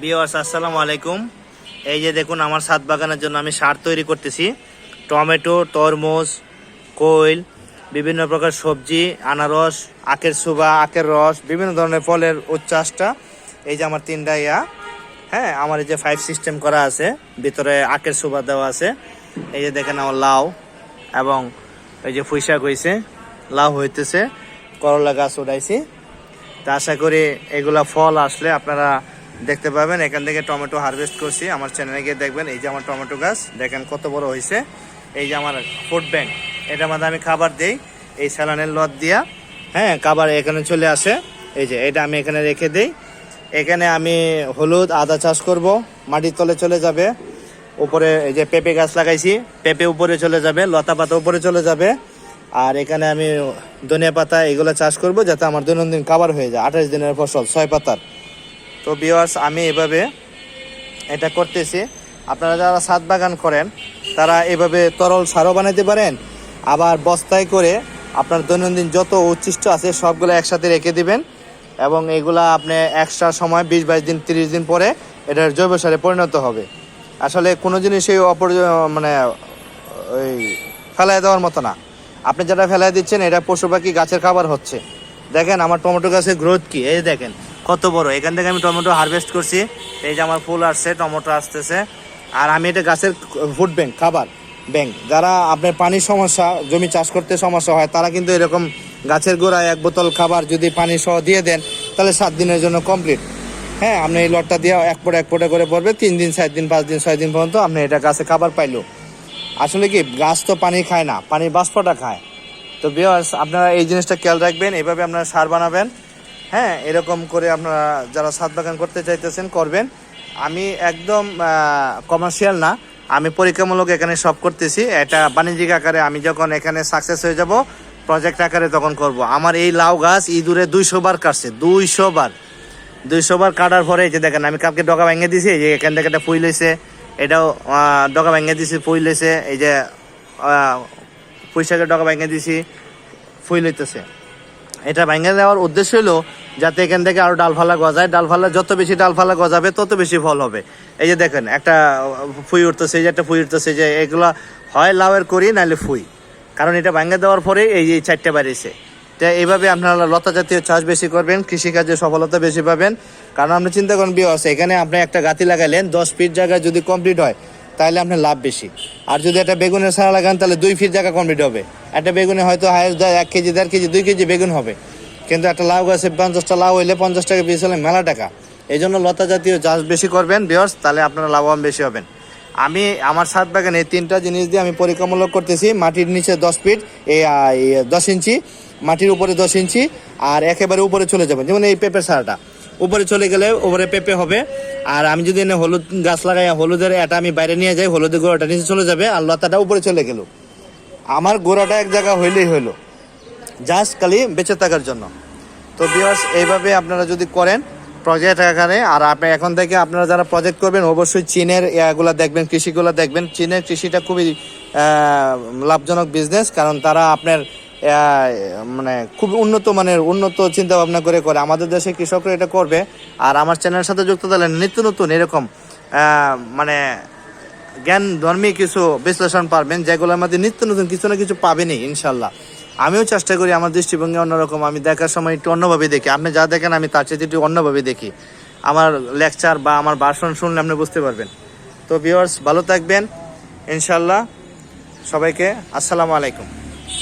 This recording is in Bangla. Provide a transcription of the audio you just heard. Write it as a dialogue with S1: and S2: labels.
S1: বিওয়ার্স আসসালামু আলাইকুম। এই যে দেখুন, আমার সাত বাগানের জন্য আমি সার তৈরি করতেছি। টমেটো, তরমুজ কইল বিভিন্ন প্রকার সবজি, আনারস, আখের সুবা আখের রস, বিভিন্ন ধরনের ফলের উচ্চাসটা এই যে আমার তিনটা ইয়া। হ্যাঁ আমার এই যে ফাইভ সিস্টেম করা আছে। ভিতরে আখের সুবা দেওয়া আছে। এই যে দেখেন, আমার লাউ এবং এই যে ফুইশাক হয়েছে লাউ হইতেছে, করলা গাছ উঠাইছি। তা আশা করি এগুলা ফল আসলে আপনারা দেখতে পাবেন, এখান থেকে টমেটো হারভেস্ট করছি। আমার চ্যানেলে গিয়ে দেখবেন, এই যে আমার টমেটো গাছ, দেখেন কত বড় হয়েছে। এই যে আমার ফুড ব্যাংক এটার মধ্যে আমি খাবার দেই, এই স্যালানের লদ দিয়া। হ্যাঁ খাবার এখানে চলে আসে। এই যে, এটা আমি এখানে রেখে দিই। এখানে আমি হলুদ, আদা চাষ করব। মাটির তলে চলে যাবে। উপরে এই যে পেঁপে গাছ লাগাইছি, পেঁপে উপরে চলে যাবে, লতা পাতা উপরে চলে যাবে। আর এখানে আমি ধনিয়া পাতা এগুলো চাষ করব, যাতে আমার দৈনন্দিন খাবার হয়ে যায়। আঠাশ দিনের ফসল, ছয় পাতার। তো বিওয়ার্স আমি এভাবে এটা করতেছি। আপনারা যারা ছাদ বাগান করেন, তারা এভাবে তরল সারও বানাইতে পারেন, আবার বস্তায় করে আপনার দৈনন্দিন যত উচ্ছিষ্ট আছে সবগুলো একসাথে রেখে দিবেন, এবং এগুলা আপনি এক্সট্রা সময়, বিশ, বাইশ দিন, তিরিশ দিন পরে এটার জৈব সারে পরিণত হবে। আসলে কোনো জিনিসই অপর মানে ওই ফেলাই দেওয়ার মতো না। আপনি যেটা ফেলাই দিচ্ছেন, এটা পশু পাখি গাছের খাবার হচ্ছে। দেখেন আমার টমেটো গাছের গ্রোথ কি, এই দেখেন। কত বড়? এখান থেকে আমি টমেটো হারভেস্ট করছি। এই যে আমার ফুল আসছে, টমেটো আসতেছে। আর আমি এটা গাছের ফুড ব্যাংক খাবার ব্যাংক যারা আপনার পানির সমস্যা, জমি চাষ করতে সমস্যা হয়, তারা কিন্তু এরকম গাছের গোড়ায় এক বোতল খাবার যদি পানি সহ দিয়ে দেন, তাহলে সাত দিনের জন্য কমপ্লিট হ্যাঁ আপনি এই লটটা দিয়ে এক পটে এক পটে করে পড়বে তিন দিন, চার দিন, পাঁচ দিন, ছয় দিন পর্যন্ত আপনি এটা গাছে খাবার পাইলো। আসলে কি, গাছ তো পানি খায় না, পানির বাষ্পটা খায়। তো বিয়ার্স আপনারা এই জিনিসটা খেয়াল রাখবেন, এভাবে আপনারা সার বানাবেন। হ্যাঁ এরকম করে আপনারা যারা ছাদ বাগান করতে চাইতেছেন, করবেন। আমি একদম কমার্শিয়াল না। আমি পরীক্ষামূলক এখানে সব করতেছি। এটা বাণিজ্যিক আকারে আমি যখন এখানে সাকসেস হয়ে যাব প্রজেক্ট আকারে তখন করব। আমার এই লাউ গাছ ইঁদুরে দুইশো বার কাটছে, দুইশো বার। দুইশো বার কাটার পরে এই যে দেখেন, আমি কালকে ডগা ভেঙে দিছি যে এখান থেকে একটা ফুল হয়েছে। এটাও ডগা ভেঙে দিছি ফুল হয়েছে। এই যে পুঁইশাকের ডগা ভেঙে দিছি ফুল হইতেছে। এটা ভেঙে দেওয়ার উদ্দেশ্য হলো যাতে এখান থেকে আরও ডালফালা গজায়। ডালফালা যত বেশি ডালফালা গজাবে, তত বেশি ফল হবে। এই যে দেখেন, একটা ফুই উঠতেছে যে একটা ফুই উঠতেছে যে এগুলা হয় লাউয়ের করি নাহলে ফুই। কারণ এটা ভেঙে দেওয়ার পরে এই যে চারটে বাড়িছে তো এইভাবে আপনারা লতা জাতীয় চাষ বেশি করবেন, কৃষিকাজে সফলতা বেশি পাবেন। কারণ আপনি চিন্তা করেন বিয়ে আছে এখানে আপনি একটা গাতি লাগাইলেন, দশ ফিট জায়গায় যদি কমপ্লিট হয় তাহলে আপনার লাভ বেশি। আর যদি একটা বেগুনের সারা লাগান, তাহলে দুই ফিট জায়গা কমপ্লিট হবে। একটা বেগুনে হয়তো হায়েস্ট দেয় এক কেজি, দেড় কেজি, দুই কেজি বেগুন হবে। কিন্তু একটা লাউ গাছে পঞ্চাশটা লাউ হইলে পঞ্চাশ টাকা পিস হলে মেলা টাকা। এই জন্য লতা জাতীয় চাষ বেশি করবেন বিয়র্স তাহলে আপনারা লাভবান বেশি হবেন। আমি, আমার সাত বাগানে এই তিনটা জিনিস দিয়ে আমি পরীক্ষামূলক করতেছি। মাটির নিচে দশ ফিট এই দশ ইঞ্চি, মাটির উপরে দশ ইঞ্চি, আর একেবারে উপরে চলে যাবেন। যেমন এই পেঁপের সারাটা উপরে চলে গেলে উপরে পেঁপে হবে। আর আমি যদি এনে হলুদ গাছ লাগাই, হলুদের এটা আমি বাইরে নিয়ে যাই, হলুদের গোড়াটা নিচে চলে যাবে আর লতাটা উপরে চলে গেল। আমার গোড়াটা এক জায়গা হইলেই হইল। জাস্ট খালি বেঁচে থাকার জন্য। তো বিয়ার্স এইভাবে আপনারা যদি করেন প্রজেক্ট আকারে, আর আপনি এখন থেকে আপনারা যারা প্রজেক্ট করবেন, অবশ্যই চীনের ইয়াগুলা দেখবেন, কৃষিগুলো দেখবেন। চীনের কৃষিটা খুবই লাভজনক বিজনেস কারণ তারা আপনার মানে খুব উন্নত মানের, উন্নত চিন্তা ভাবনা করে করে আমাদের দেশে কৃষকরা এটা করবে। আর আমার চ্যানেলের সাথে যুক্ত তাহলে নিত্য নতুন এরকম মানে জ্ঞান ধর্মী কিছু বিশ্লেষণ পারবেন, যেগুলোর মধ্যে নিত্য নতুন কিছু না কিছু পাবেনই, ইনশাল্লাহ। আমিও চেষ্টা করি আমার দৃষ্টিভঙ্গি অন্যরকম, আমি দেখার সময় একটু অন্যভাবে দেখি। আপনি যা দেখেন, আমি তার চেয়ে একটু অন্যভাবে দেখি। আমার লেকচার বা আমার ভাষণ শুনলে আপনি বুঝতে পারবেন। তো ভিউয়ার্স ভালো থাকবেন, ইনশাল্লাহ। সবাইকে আসসালামু আলাইকুম।